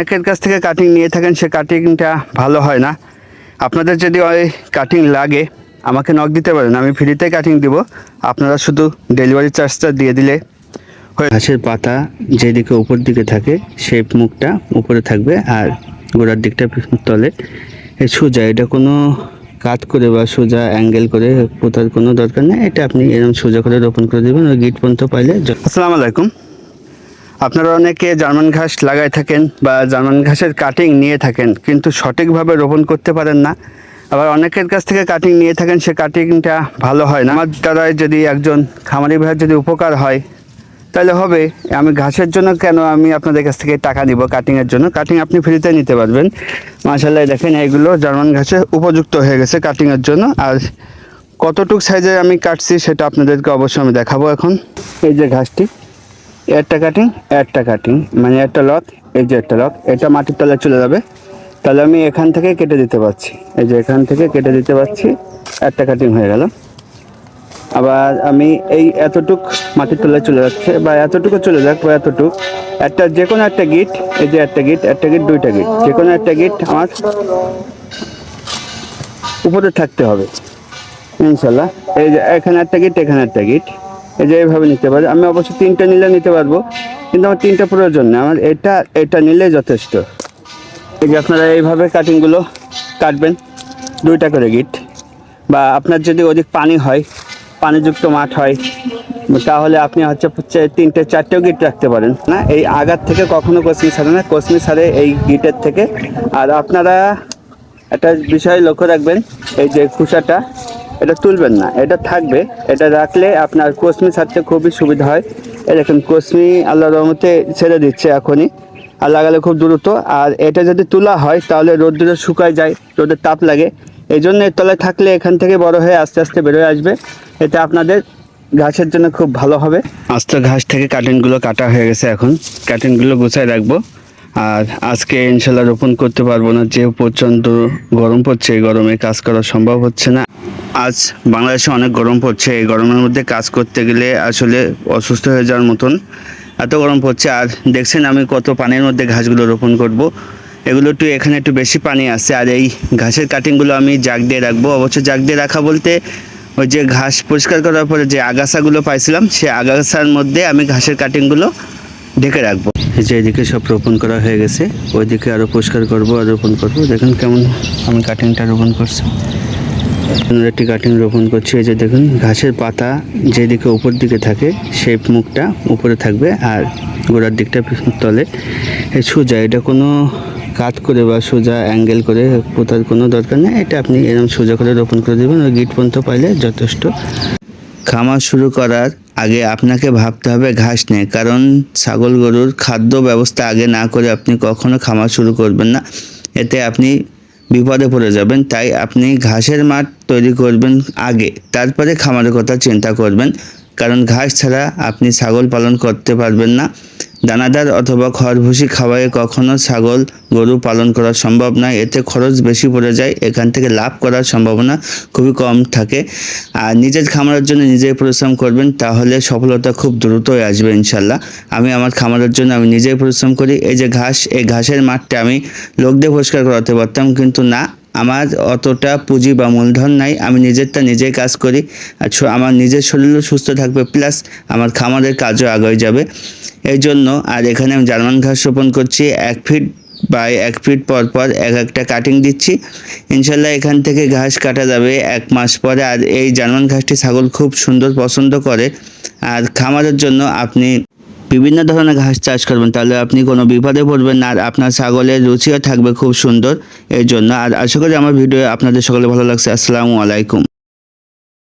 অনেকের কাছ থেকে কাটিং নিয়ে থাকেন, সে কাটিংটা ভালো হয় না। আপনাদের যদি ওই কাটিং লাগে, আমাকে নক দিতে পারেন, আমি ফ্রিতে কাটিং দিব। আপনারা শুধু ডেলিভারি চার্জটা দিয়ে দিলে ঘাসের পাতা যেদিকে উপর দিকে থাকে সেই মুখটা উপরে থাকবে আর গোড়ার দিকটা তলে। সোজা, এটা কোনো কাট করে বা সোজা অ্যাঙ্গেল করে পোতার কোনো দরকার নেই। এটা আপনি এরকম সোজা করে রোপণ করে দেবেন, ওই গিট পর্যন্ত পাইলে আসসালামু আলাইকুম। আপনারা অনেকে জার্মান ঘাস লাগাই থাকেন বা জার্মান ঘাসের কাটিং নিয়ে থাকেন, কিন্তু সঠিকভাবে রোপণ করতে পারেন না। আবার অনেকের কাছ থেকে কাটিং নিয়ে থাকেন, সে কাটিংটা ভালো হয় না। আমার দ্বারাই যদি একজন খামারি ভাইয়ের যদি উপকার হয়, তাহলে হবে, আমি ঘাসের জন্য কেন আমি আপনাদের কাছ থেকে টাকা নিব কাটিংয়ের জন্য? কাটিং আপনি ফ্রিতে নিতে পারবেন। মাসাল্লাহ দেখেন এগুলো জার্মান ঘাসে উপযুক্ত হয়ে গেছে কাটিংয়ের জন্য। আর কতটুক সাইজে আমি কাটছি, সেটা আপনাদেরকে অবশ্যই আমি দেখাবো এখন। এই যে ঘাসটি। একটা কাটিং একটা কাটিং মানে একটা লক এই যে একটা লক এটা মাটির তলায় চলে যাবে। তাহলে আমি এখান থেকে কেটে দিতে পারছি। এই যে এখান থেকে কেটে দিতে পারছি, একটা কাটিং হয়ে গেল। আবার আমি এই এতটুক মাটির তলায় চলে যাচ্ছে, বা এতটুকু চলে যাক, বা এতটুক। একটা যে কোনো একটা গিট এই যে একটা গিট একটা গিট দুইটা গিট যে কোনো একটা গিট আমার উপরে থাকতে হবে। ইনশাল্লাহ। এই যে এখানে একটা গিট এখানে একটা গিট এই যে এইভাবে নিতে পারি আমি অবশ্যই তিনটা নিলে নিতে পারব, কিন্তু আমার তিনটা প্রয়োজন নেই। আমার এটা এটা নিলে যথেষ্ট। এই যে আপনারা এইভাবে কাটিংগুলো কাটবেন, দুইটা করে গিট বা আপনার যদি অধিক পানি হয়, পানিযুক্ত মাঠ হয়, তাহলে আপনি হচ্ছে হচ্ছে তিনটে চারটেও গিট রাখতে পারেন। না, এই আগার থেকে কখনো কসমি সারে না। কসমি সারে এই গিটের থেকে। আর আপনারা একটা বিষয় লক্ষ্য রাখবেন, এই যে খুসাটা এটা তুলবেন না, এটা থাকবে। এটা রাখলে আপনার কসমি ছাড়তে খুবই সুবিধা হয়। এই দেখুন, কসমি আল্লাহ রহমতে ছেড়ে দিচ্ছে এখনই। আর লাগালে খুব দ্রুত। আর এটা যদি তোলা হয়, তাহলে রোদ্দুরে শুকায় যায় রোদের তাপ লাগে। এই জন্য এর তলায় থাকলে এখান থেকে বড় হয়ে আস্তে আস্তে বেরোয় আসবে। এটা আপনাদের ঘাসের জন্য খুব ভালো হবে। আস্ত ঘাস থেকে কাটিংগুলো কাটা হয়ে গেছে এখন। কাটিংগুলো গুছায় রাখব। আর আজকে ইনশাল্লাহ রোপণ করতে পারব না, যে প্রচণ্ড গরম পড়ছে, এই গরমে কাজ করা সম্ভব হচ্ছে না। আজ বাংলাদেশে অনেক গরম পড়ছে, এই গরমের মধ্যে কাজ করতে গেলে আসলে অসুস্থ হয়ে যাওয়ার মতন এত গরম পড়ছে। আর দেখছেন আমি কত পানির মধ্যে ঘাসগুলো রোপণ করব। এগুলো একটু, এখানে একটু বেশি পানি আছে। আর এই ঘাসের কাটিংগুলো আমি জাগ দিয়ে রাখব। অবশ্য জাগ দিয়ে রাখা বলতে ওই যে ঘাস পরিষ্কার করার পরে যে আগাছাগুলো পাইছিলাম সেই আগাছার মধ্যে আমি ঘাসের কাটিংগুলো ঢেকে রাখব। যে এদিকে সব রোপণ করা হয়ে গেছে, ওইদিকে আরও পরিষ্কার করব, আর রোপণ করব। দেখুন কেমন আমি কাটিংটা রোপণ করছি। একটি কাটিং রোপণ করছি, এই যে দেখুন, ঘাসের পাতা যেদিকে উপর দিকে থাকে, সেই মুখটা উপরে থাকবে আর গোড়ার দিকটা তলে। সোজা, এটা কোনো কাট করে বা সোজা অ্যাঙ্গেল করে পোতার কোনো দরকার নেই। এটা আপনি এরকম সোজা করে রোপণ করে দেবেন, ওই গিট পর্যন্ত পাইলে যথেষ্ট। খামার শুরু করার আগে আপনাকে ভাবতে হবে ঘাস নিয়ে কারণ ছাগল গরুর খাদ্য ব্যবস্থা আগে না করে আপনি কখনো খামার শুরু করবেন না। এতে আপনি বিপদে পড়ে যাবেন, তাই আপনি ঘাসের মাঠ তৈরি করবেন আগে, তারপরে খামারের কথা চিন্তা করবেন। কারণ ঘাস ছাড়া আপনি ছাগল পালন করতে পারবেন না। দানাদার অথবা খড় ভুসি খাওয়ায়ে কখনো ছাগল গরু পালন করা সম্ভব নয়। এতে খরচ বেশি পড়ে যায়। এখান থেকে লাভ করার সম্ভাবনা খুবই কম থাকে। আর নিজের খামারের জন্য নিজেই পরিশ্রম করবেন, তাহলে সফলতা খুব দ্রুতই আসবে ইনশাল্লাহ আমি আমার খামারের জন্য আমি নিজেই পরিশ্রম করি। এই যে ঘাস, এই ঘাসের মাঠটা আমি লোক দিয়ে পরিষ্কার করাতে পারতাম, কিন্তু না আমার অতটা পুঁজি বা মূলধন নাই। আমি নিজেরটা নিজেই কাজ করি। আর আমার নিজের শরীরও সুস্থ থাকবে। প্লাস আমার খামারের কাজও আগে যাবে। এই জন্য আর এখানে আমি জার্মান ঘাস রোপণ করছি। এক ফিট বাই এক ফিট পর পর এক একটা কাটিং দিচ্ছি। ইনশাল্লাহ এখান থেকে ঘাস কাটা যাবে এক মাস পরে। আর এই জার্মান ঘাসটি ছাগল খুব সুন্দর পছন্দ করে। আর খামারের জন্য আপনি বিভিন্ন ধরনের ঘাস চাষ করবেন, তাহলে আপনি কোনো বিপদে পড়বেন না। আর আপনার ছাগলের রুচিও থাকবে খুব সুন্দর। এর জন্য আর আশা করি আমার ভিডিও আপনাদের সকলে ভালো লাগছে। আসসালামু আলাইকুম।